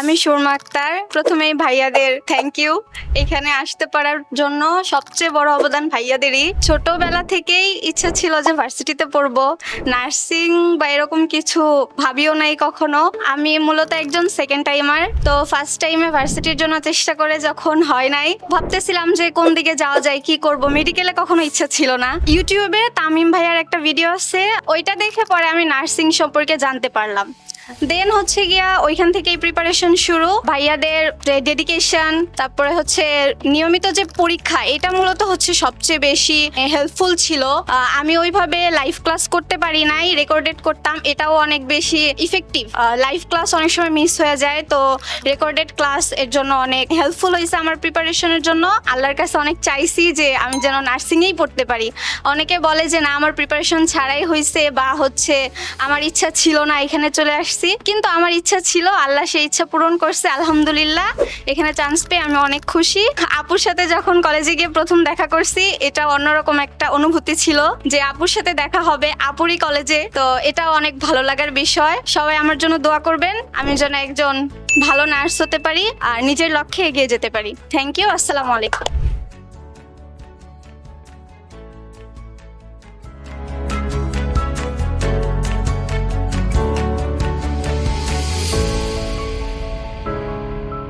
আমি সুরমা আক্তার। প্রথমেই ভাইয়াদের থ্যাংক ইউ এখানে আসতে পারার জন্য সবচেয়ে বড় অবদান ভাইয়াদেরই। ছোটবেলা থেকেই ইচ্ছা ছিল যে ভার্সিটিতে পড়ব। নার্সিং বা এরকম কিছু ভাবিও নাই কখনো। আমি মূলত একজন সেকেন্ড টাইমার তো ফার্স্ট টাইমে ভার্সিটির জন্য চেষ্টা করে যখন হয় নাই, ভাবতেছিলাম যে কোন দিকে যাওয়া যায়, কি করব? মেডিকেলে কখনো ইচ্ছা ছিল না। ইউটিউবে তামিম ভাইয়ার একটা ভিডিও আছে। ওইটা দেখে পরে আমি নার্সিং সম্পর্কে জানতে পারলাম। দেন হচ্ছে গিয়া ওইখান থেকেই প্রিপারেশন শুরু। ভাইয়াদের ডেডিকেশন তারপরে হচ্ছে নিয়মিত যে পরীক্ষা, এটা মূলত হচ্ছে সবচেয়ে বেশি হেল্পফুল ছিল। আমি ওইভাবে লাইভ ক্লাস করতে পারি নাই রেকর্ডেড করতাম, এটাও অনেক বেশি ইফেক্টিভ লাইভ ক্লাস অনেক সময় মিস হয়ে যায়, তো রেকর্ডেড ক্লাস এর জন্য অনেক হেল্পফুল হয়েছে আমার প্রিপারেশনের জন্য। আল্লাহর কাছে অনেক চাইছি যে আমি যেন নার্সিংয়েই পড়তে পারি। অনেকে বলে যে, না, আমার প্রিপারেশন ছাড়াই হয়েছে বা হচ্ছে আমার ইচ্ছা ছিল না, এখানে চলে আসছি। কিন্তু আমার ইচ্ছা ছিল, আল্লাহ সেই ইচ্ছা পূরণ করছে, আলহামদুলিল্লাহ। এখানে চান্স পেয়ে আমি অনেক খুশি। আপুর সাথে যখন কলেজে গিয়ে প্রথম দেখা করছি, এটা অন্যরকম একটা অনুভূতি ছিল যে আপুর সাথে দেখা হবে আপুরই কলেজে তো এটা অনেক ভালো লাগার বিষয়। সবাই আমার জন্য দোয়া করবেন, আমি যেন একজন ভালো নার্স হতে পারি আর নিজের লক্ষ্যে এগিয়ে যেতে পারি। থ্যাংক ইউ আসসালামু আলাইকুম।